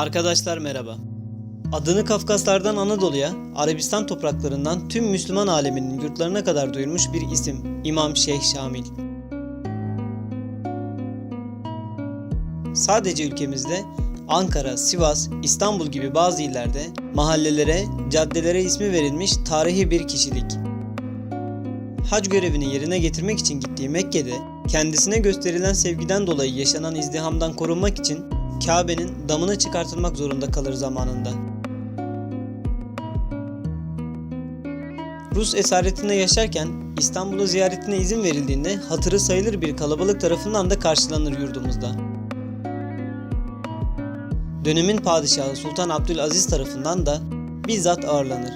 Arkadaşlar merhaba. Adını Kafkaslardan Anadolu'ya, Arabistan topraklarından tüm Müslüman aleminin yurtlarına kadar duyurmuş bir isim İmam Şeyh Şamil. Sadece ülkemizde Ankara, Sivas, İstanbul gibi bazı illerde mahallelere, caddelere ismi verilmiş tarihi bir kişilik. Hac görevini yerine getirmek için gittiği Mekke'de kendisine gösterilen sevgiden dolayı yaşanan izdihamdan korunmak için Kabe'nin damını çıkartılmak zorunda kalır zamanında. Rus esaretinde yaşarken İstanbul'u ziyaretine izin verildiğinde hatırı sayılır bir kalabalık tarafından da karşılanır yurdumuzda. Dönemin padişahı Sultan Abdülaziz tarafından da bizzat ağırlanır.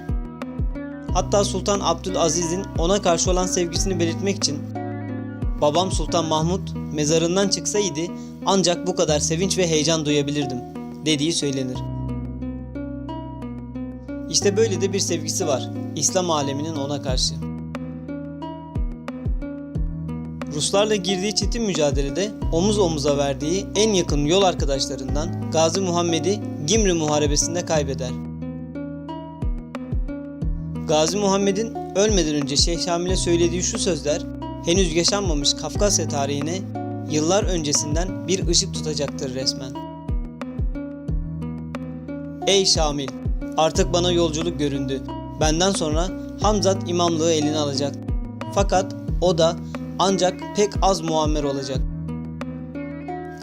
Hatta Sultan Abdülaziz'in ona karşı olan sevgisini belirtmek için babam Sultan Mahmut mezarından çıksaydı ancak bu kadar sevinç ve heyecan duyabilirdim dediği söylenir. İşte böyle de bir sevgisi var İslam aleminin ona karşı. Ruslarla girdiği çetin mücadelede omuz omuza verdiği en yakın yol arkadaşlarından Gazi Muhammed'i Gimri Muharebesi'nde kaybeder. Gazi Muhammed'in ölmeden önce Şeyh Şamil'e söylediği şu sözler henüz yaşanmamış Kafkasya tarihine yıllar öncesinden bir ışık tutacaktır resmen. Ey Şamil! Artık bana yolculuk göründü. Benden sonra Hamzat imamlığı eline alacak. Fakat o da ancak pek az muammer olacak.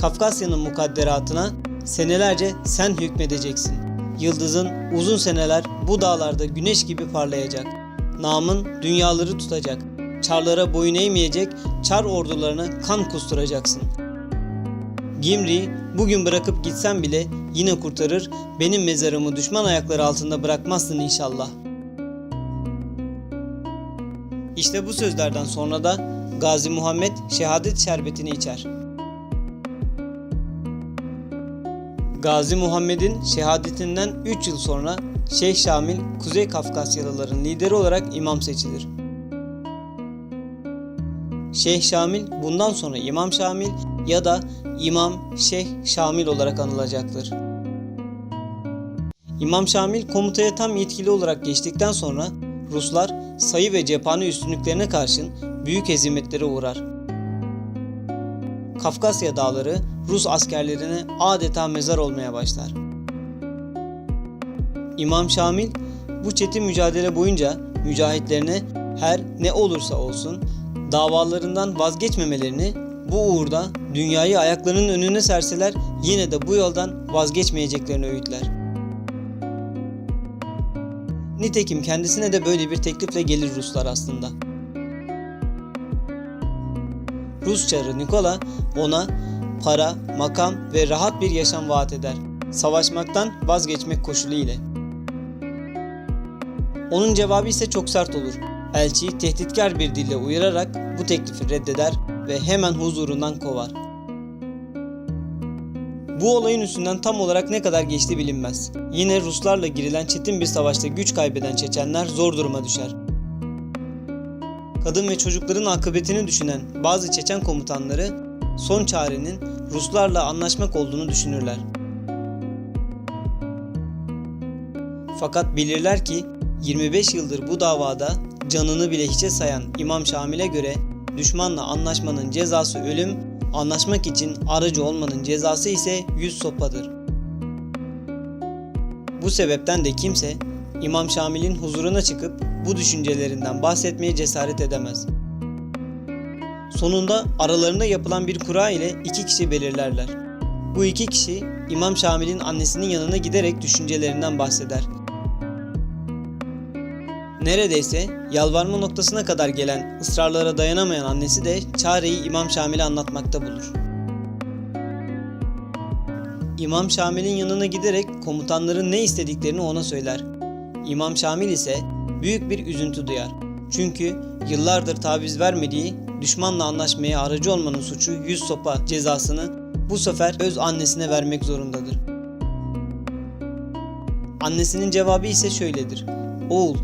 Kafkasya'nın mukadderatına senelerce sen hükmedeceksin. Yıldızın uzun seneler bu dağlarda güneş gibi parlayacak. Namın dünyaları tutacak. Çarlara boyun eğmeyecek, çar ordularına kan kusturacaksın. Gimri'yi bugün bırakıp gitsen bile yine kurtarır, benim mezarımı düşman ayakları altında bırakmazsın inşallah. İşte bu sözlerden sonra da Gazi Muhammed şehadet şerbetini içer. Gazi Muhammed'in şehadetinden 3 yıl sonra Şeyh Şamil Kuzey Kafkasyalıların lideri olarak imam seçilir. Şeyh Şamil bundan sonra İmam Şamil ya da İmam Şeyh Şamil olarak anılacaktır. İmam Şamil komutaya tam yetkili olarak geçtikten sonra Ruslar sayı ve cephane üstünlüklerine karşın büyük hezimetlere uğrar. Kafkasya dağları Rus askerlerine adeta mezar olmaya başlar. İmam Şamil bu çetin mücadele boyunca mücahitlerine her ne olursa olsun davalarından vazgeçmemelerini bu uğurda dünyayı ayaklarının önüne serseler yine de bu yoldan vazgeçmeyeceklerini öğütler. Nitekim kendisine de böyle bir teklifle gelir Ruslar aslında. Rus çarı Nikola ona para, makam ve rahat bir yaşam vaat eder. Savaşmaktan vazgeçmek koşulu ile. Onun cevabı ise çok sert olur. Elçi tehditkar bir dille uyararak bu teklifi reddeder ve hemen huzurundan kovar. Bu olayın üstünden tam olarak ne kadar geçti bilinmez. Yine Ruslarla girilen çetin bir savaşta güç kaybeden Çeçenler zor duruma düşer. Kadın ve çocukların akıbetini düşünen bazı Çeçen komutanları son çarenin Ruslarla anlaşmak olduğunu düşünürler. Fakat bilirler ki 25 yıldır bu davada canını bile hiçe sayan İmam Şamil'e göre düşmanla anlaşmanın cezası ölüm, anlaşmak için aracı olmanın cezası ise yüz sopadır. Bu sebepten de kimse İmam Şamil'in huzuruna çıkıp bu düşüncelerinden bahsetmeye cesaret edemez. Sonunda aralarında yapılan bir kura ile iki kişi belirlerler. Bu iki kişi İmam Şamil'in annesinin yanına giderek düşüncelerinden bahseder. Neredeyse yalvarma noktasına kadar gelen ısrarlara dayanamayan annesi de çareyi İmam Şamil'e anlatmakta bulur. İmam Şamil'in yanına giderek komutanların ne istediklerini ona söyler. İmam Şamil ise büyük bir üzüntü duyar. Çünkü yıllardır taviz vermediği düşmanla anlaşmaya aracı olmanın suçu yüz sopa cezasını bu sefer öz annesine vermek zorundadır. Annesinin cevabı ise şöyledir. Oğul,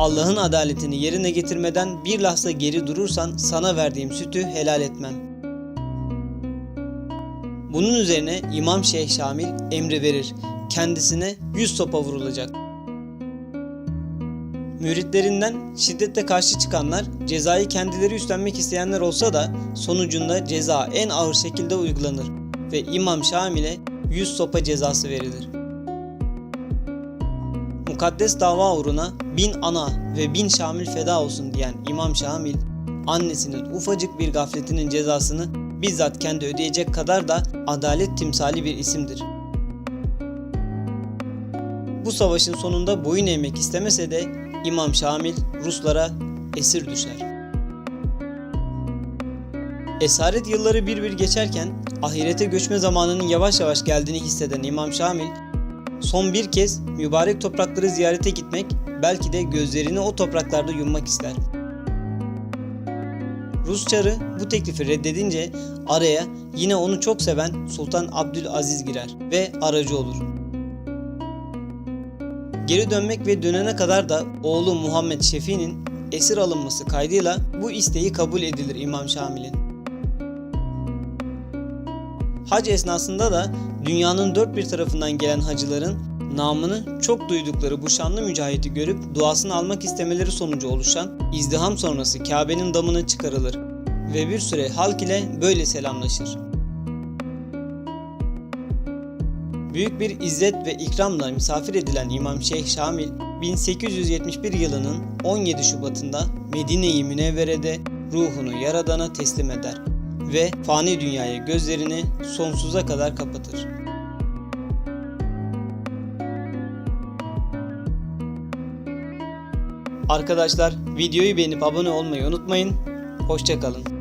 Allah'ın adaletini yerine getirmeden bir lahza geri durursan sana verdiğim sütü helal etmem. Bunun üzerine İmam Şeyh Şamil emri verir. kendisine 100 sopa vurulacak. Müritlerinden şiddetle karşı çıkanlar cezayı kendileri üstlenmek isteyenler olsa da sonucunda ceza en ağır şekilde uygulanır ve İmam Şamil'e 100 sopa cezası verilir. Mukaddes dava uğruna bin ana ve bin Şamil feda olsun diyen İmam Şamil, annesinin ufacık bir gafletinin cezasını bizzat kendi ödeyecek kadar da adalet timsali bir isimdir. Bu savaşın sonunda boyun eğmek istemese de İmam Şamil Ruslara esir düşer. Esaret yılları bir bir geçerken ahirete göçme zamanının yavaş yavaş geldiğini hisseden İmam Şamil son bir kez mübarek toprakları ziyarete gitmek belki de gözlerini o topraklarda yummak ister. Rus çarı bu teklifi reddedince araya yine onu çok seven Sultan Abdülaziz girer ve aracı olur. Geri dönmek ve dönene kadar da oğlu Muhammed Şefi'nin esir alınması kaydıyla bu isteği kabul edilir İmam Şamil'in. Hac esnasında da dünyanın dört bir tarafından gelen hacıların namını çok duydukları bu şanlı mücahidi görüp duasını almak istemeleri sonucu oluşan izdiham sonrası Kabe'nin damına çıkarılır ve bir süre halk ile böyle selamlaşır. Büyük bir izzet ve ikramla misafir edilen İmam Şeyh Şamil 1871 yılının 17 Şubat'ında Medine-i Münevvere'de ruhunu Yaradan'a teslim eder ve fani dünyaya gözlerini sonsuza kadar kapatır. Arkadaşlar videoyu beğenip abone olmayı unutmayın. Hoşçakalın.